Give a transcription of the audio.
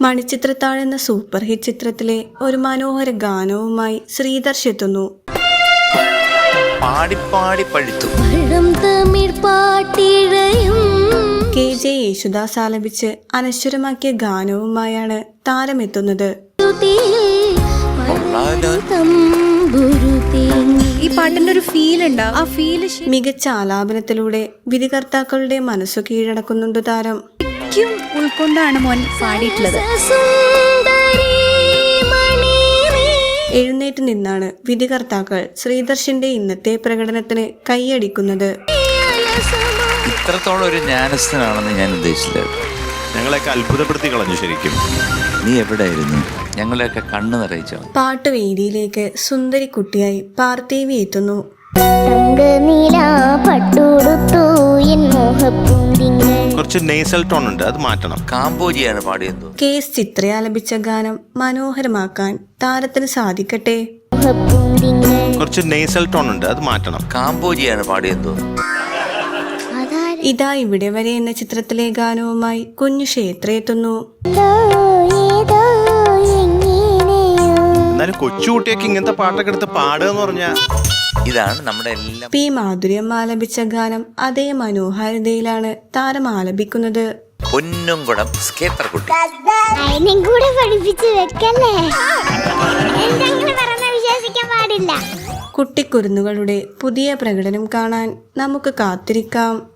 മണിച്ചിത്രത്താഴ് എന്ന super hit ചിത്രത്തിലെ ഒരു മനോഹര ഗാനവുമായി ശ്രീദർശ് എത്തുന്നു. പാടിപ്പാടി പഴുത്തു. പഴം തമിഴ് പാട്ടിഴയും കെ ജെ യേശുദാസ് ആലപിച്ച് അനശ്വരമാക്കിയ ഗാനവുമായാണ് താരമെത്തുന്നത്. ഈ പാട്ടിന്റെ ഒരു ഫീൽ ഉണ്ടാവും ആ ഫീൽ മികച്ച ആലാപനത്തിലൂടെ വിധികർത്താക്കളുടെ മനസ്സു കീഴടക്കുന്നുണ്ട് താരം. ശരിക്കും ഉൾക്കൊണ്ടാണ് മോൻ പാടിയിട്ടുള്ളത്. എഴുന്നേറ്റ് നിന്നാണ് വിധികർത്താക്കൾ ശ്രീദർശിന്റെ ഇന്നത്തെ പ്രകടനത്തിന് കൈയടിക്കുന്നത്. ഇത്രത്തോളം ഒരു ജ്ഞാനസ്ഥനാണെന്ന് ഞാൻ ഉദ്ദേശിച്ചത് ഞങ്ങളെയൊക്കെ അത്ഭുതപ്പെടുത്തി കളഞ്ഞു ശരിക്കും. നീ എവിടെയായിരുന്നു? ഞങ്ങളെയൊക്കെ കണ്ണു നിറയിച്ചോ? പാട്ടുവേദിയിലേക്ക് സുന്ദരി കുട്ടിയായി പാർത്ഥേവി എത്തുന്നു മോഹപ്പൂന്തിങ്ങൾ കുറച്ച് നേസൽ ടോൺ ഉണ്ട് അത് മാറ്റണം. കാമ്പോജിയാണ് പാടിയത്. കെ എസ് ചിത്ര ആലപിച്ച ഗാനം മനോഹരമാക്കാൻ താരത്തിന് സാധിക്കട്ടെ? കുറച്ച് നേസൽ ടോൺ ഉണ്ട് അത് മാറ്റണം. കാമ്പോജിയാണ് പാടിയത്. ഇതാ ഇവിടെ വരെ എന്ന ചിത്രത്തിലെ ഗാനവുമായി കുഞ്ഞു ക്ഷേത്ര എത്തുന്നു. ഏതോ എങ്ങനെയോ. എന്നാലും കൊച്ചുകുട്ടിയൊക്കെ ഇങ്ങനത്തെ പാട്ടൊക്കെ എടുത്ത് പാടുക എന്ന് പറഞ്ഞാൽ ഇതാണ് നമ്മുടെ എല്ലാം പി മാധുര്യം ആലപിച്ച ഗാനം അതേ മനോഹാരിതയിലാണ് താരം ആലപിക്കുന്നത്. പൊന്നുംകുടം സ്കേത്രക്കുട്ടി. അതിനും കൂടെ പഠിപ്പിച്ച് വെക്കല്ലേ? വിശ്വസിക്കാൻ പാടില്ല. കുട്ടിക്കുരുന്നുകളുടെ പുതിയ പ്രകടനം കാണാൻ നമുക്ക് കാത്തിരിക്കാം.